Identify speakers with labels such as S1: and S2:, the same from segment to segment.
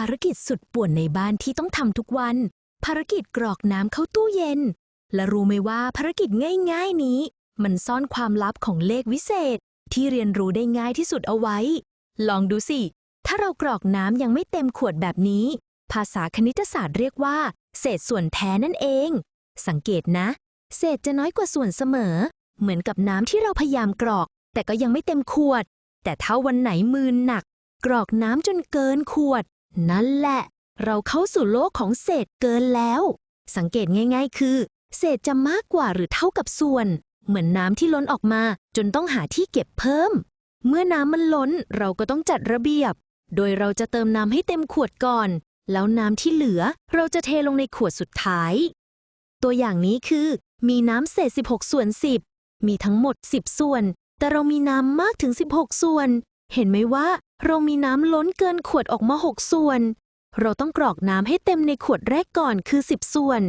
S1: ภารกิจสุดป่วนในบ้านที่ต้องทำทุกวัน ภารกิจกรอกน้ำเข้าตู้เย็น และรู้ไหมว่าภารกิจง่ายๆนี้ มันซ่อนความลับของเลขวิเศษ ที่เรียนรู้ได้ง่ายที่สุดเอาไว้ ลองดูสิ ถ้าเรากรอกน้ำยังไม่เต็มขวดแบบนี้ ภาษาคณิตศาสตร์เรียกว่า เศษส่วนแท้นั่นเอง สังเกตนะ เศษจะน้อยกว่าส่วนเสมอ เหมือนกับน้ำที่เราพยายามกรอก แต่ก็ยังไม่เต็มขวด แต่ถ้าวันไหนมือหนัก กรอกน้ำจนเกินขวด นั่นแหละ เราเข้าสู่โลกของเศษเกินแล้ว สังเกตง่าย ๆ คือ เศษจะมากกว่าหรือเท่ากับส่วน เหมือนน้ำที่ล้นออกมา จนต้องหาที่เก็บเพิ่ม เมื่อน้ำมันล้นเราก็ต้องจัดระเบียบ โดยเราจะเติมน้ำให้เต็มขวดก่อน แล้วน้ำที่เหลือเราจะเทลงในขวดสุดท้าย ตัวอย่างนี้คือ มีน้ำเศษ 16 ส่วน 10 มีทั้งหมด 10 ส่วน แต่เรามีน้ำมากถึง 16 ส่วน เห็นไหมว่า เรามีน้ำล้นเกินขวดออกมา 6 ส่วน เราต้องกรอกน้ำให้เต็มในขวดแรกก่อนคือ 10 ส่วน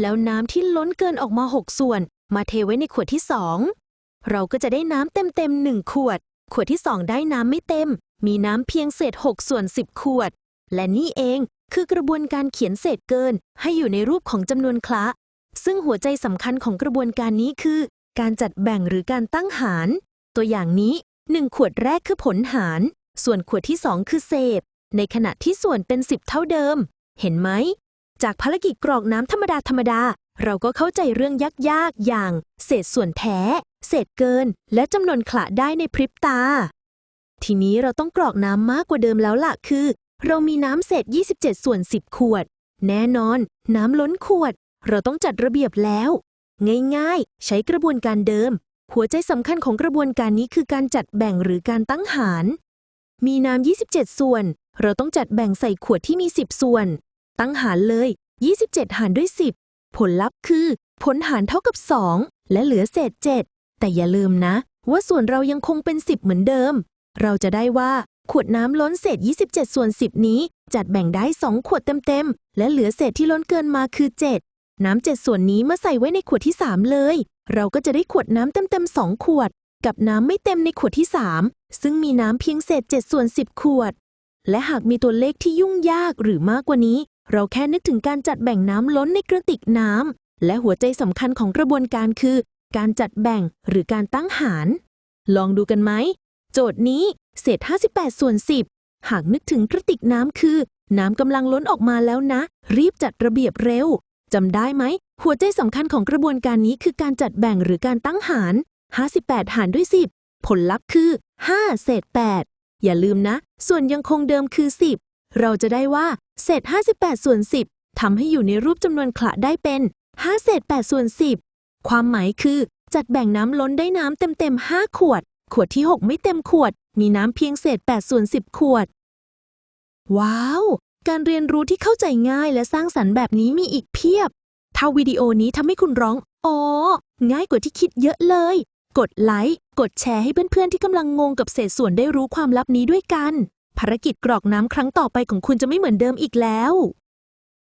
S1: แล้วน้ำที่ล้นเกินออกมา 6 ส่วน มาเทไว้ในขวดที่ 2 เราก็จะได้น้ำเต็มๆ1ขวด ขวดที่ 2 ได้น้ำไม่เต็ม มีน้ำเพียงเศษ 6 ส่วน 10 ขวด และนี่เองคือกระบวนการเขียนเศษเกิน ให้อยู่ในรูปของจำนวนคละ ซึ่งหัวใจสำคัญของกระบวนการนี้คือ การจัดแบ่งหรือการตั้งหาร ตัวอย่างนี้ 1 ขวดแรกคือผลหาร ส่วนขวดที่ 2 คือเศษ ในขณะที่ส่วนเป็น 10 เท่าเดิม เห็นไหม จากภารกิจกรอกน้ำธรรมดาธรรมดา เราก็เข้าใจเรื่องยากๆ อย่าง เศษส่วนแท้ เศษเกิน และจำนวนขละได้ในพริบตา ทีนี้เราต้องกรอกน้ำมากกว่าเดิมแล้วล่ะคือ เรามีน้ำเศษ 27 ส่วน 10 ขวด แน่นอน น้ำล้นขวด เราต้องจัดระเบียบแล้ว ง่ายๆ ใช้กระบวนการเดิม หัวใจสำคัญของกระบวนการนี้คือการจัดแบ่งหรือการตั้งหาร มีน้ำ 27 ส่วน เราต้องจัดแบ่งใส่ขวดที่มี 10 ส่วน ตั้งหารเลย 27 หารด้วย 10 ผลลัพธ์คือ ผลหารเท่ากับ 2 และเหลือเศษ 7 แต่อย่าลืมนะ ว่าส่วนเรายังคงเป็น 10 เหมือนเดิม เราจะได้ว่าขวดน้ำล้นเศษ 27 ส่วน 10 นี้ จัดแบ่งได้ 2 ขวดเต็มๆ และเหลือเศษที่ล้นเกินมาคือ 7 น้ำ 7 ส่วนนี้มาใส่ไว้ในขวดที่ 3 เลย เราก็จะได้ขวดน้ำเต็มๆ 2 ขวด กับน้ำไม่เต็มในขวดที่ 3 ซึ่งมีน้ำเพียงเศษ7ส่วน 10 ขวด และหากมีตัวเลขที่ยุ่งยากหรือมากกว่านี้ เราแค่นึกถึงการจัดแบ่งน้ำล้นในกระติกน้ำและหัวใจสำคัญของกระบวนการคือ การจัดแบ่งหรือการตั้งหาร ลองดูกันไหม โจทย์นี้เศษ 58ส่วน 10 หากนึกถึงกระติกน้ำคือ น้ำกำลังล้นออกมาแล้วนะ รีบจัดระเบียบเร็วจำได้ไหม หัวใจสำคัญของกระบวนการนี้คือการจัดแบ่งหรือการตั้งหาร 58 หารด้วย 10 ผลลัพธ์คือ 5 เศษ 8 อย่าลืมนะ ส่วนยังคงเดิมคือ 10 เราจะได้ว่า เศษ 58 ส่วน 10ทำให้อยู่ในรูปจำนวนคละได้เป็น 5 เศษ 8 ส่วน 10 ความหมายคือ จัดแบ่งน้ำล้นได้น้ำเต็มๆ 5 ขวด ขวดที่ 6 ไม่เต็มขวด มีน้ำเพียงเศษ 8 ส่วน 10 ขวด ว้าว การเรียนรู้ที่เข้าใจง่ายและสร้างสรรค์แบบนี้มีอีกเพียบ ถ้าวิดีโอนี้ทำให้คุณร้อง อ๋อ ง่ายกว่าที่คิดเยอะเลย กดไลค์ กดแชร์ให้เพื่อนๆที่กำลังงงกับเศษส่วนได้รู้ความลับนี้ด้วยกัน ภารกิจกรอกน้ำครั้งต่อไปของคุณจะไม่เหมือนเดิมอีกแล้ว